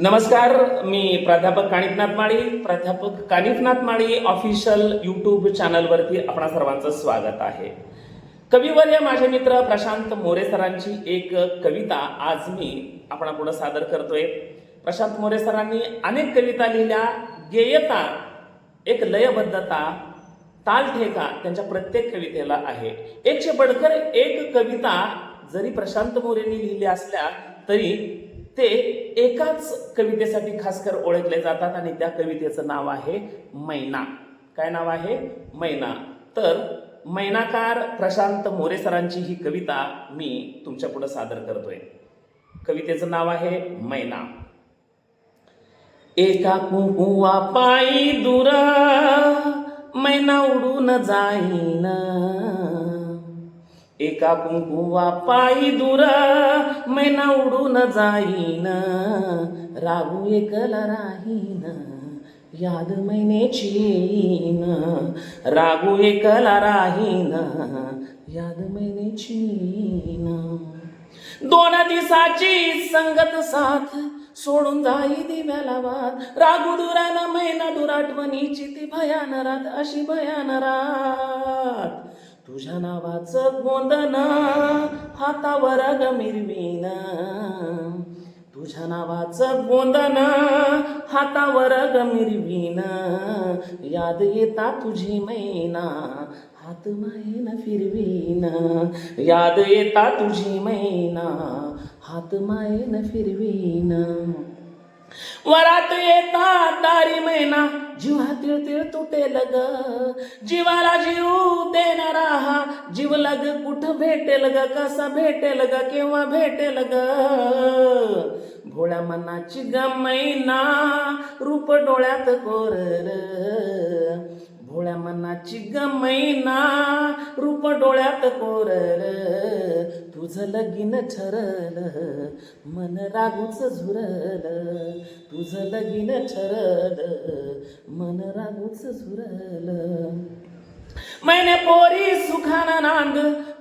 नमस्कार मी प्राध्यापक कानिफनाथ माळी प्राध्यापक कानिफनाथ माळी ऑफिशियल यूट्यूब चॅनलवरती आपणा सर्वांचं स्वागत आहे. कविवर्य माझे मित्र प्रशांत मोरे सरांची एक कविता आज मी आपणापुढं सादर करतोय. प्रशांत मोरे सरांनी अनेक कविता लिहिल्या. गेयता एक लयबद्धता ताल ठेका त्यांच्या प्रत्येक कवितेला आहे. एकशे बडकर एक कविता जरी प्रशांत मोरेंनी लिहिल्या असल्या तरी ते एकाच कवितेसाठी खासकर ओळखले जातात आणि त्या कवितेचं नाव आहे मैना. काय नाव आहे? मैना. तर मैनाकार प्रशांत मोरे सरांची ही कविता मी तुमच्यापुढे सादर करतोय. कवितेचं नाव आहे मैना. एका कुंकुवा पायी दुरा मैना उडून जाईन. एका कुंकुवा पायी दुरा मैना जाईन. रागू एकला राहीन. याद महिन्याची येईन. रागू एकला राहीन. याद महिन्याची येईन. दोन दिसाची संगत साथ सोडून जाई दिव्याला वाद. रागू दुरान महिना दुराटवणीची ती भयान रात अशी भयान रात. तुझ्या नावाचं गोंदन हातावर ग मिरवीन तुझ्या नावाचं गोंदन हातावर ग मिरवीन याद येता तुझी मैना हात मायन फिरवीन. याद येता तुझी मैना हात मायेन फिरवीन. वरात येता तारी महिना जीवा तिळ तिळ तुटे लग. जीवाला जीव देणारा हा. जीव लग कुठं भेटेल ग? कसा भेटेल ग? केव्हा भेटेल ग? भोळ्या मनाची ग मैना. रूप डोळ्यात कोर भोळ्या मनाची ग मैना. रूप डोळ्यात कोरल. तुझं लगीन ठरलं मन रागूच झुरल. तुझं लगीन ठरलं मन रागूच झुरलं. मैने पोरी सुखाना नांद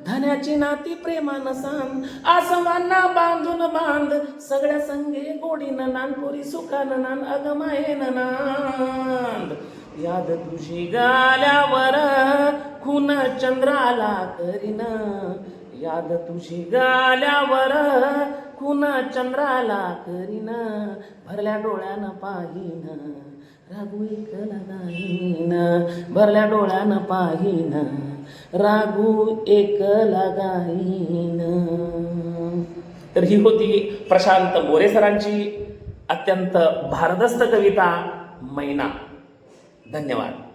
धन्याची नाती प्रेमान सांग आसमांना बांधून बांध सगळ्या संगे गोडीनं नान पोरी सुखानं नान अगमायन नांद. याद तुझी गाल्यावर खून चंद्राला करीन. याद तुझी गाल्यावर खून चंद्राला करीन भरल्या डोळ्यानं पाहीन रागू एकला गाईन भरल्या डोळ्यानं पाहीन रागू एकला गाईन. तर ही होती प्रशांत बोरे सरांची अत्यंत भारदस्त कविता मैना. धन्यवाद.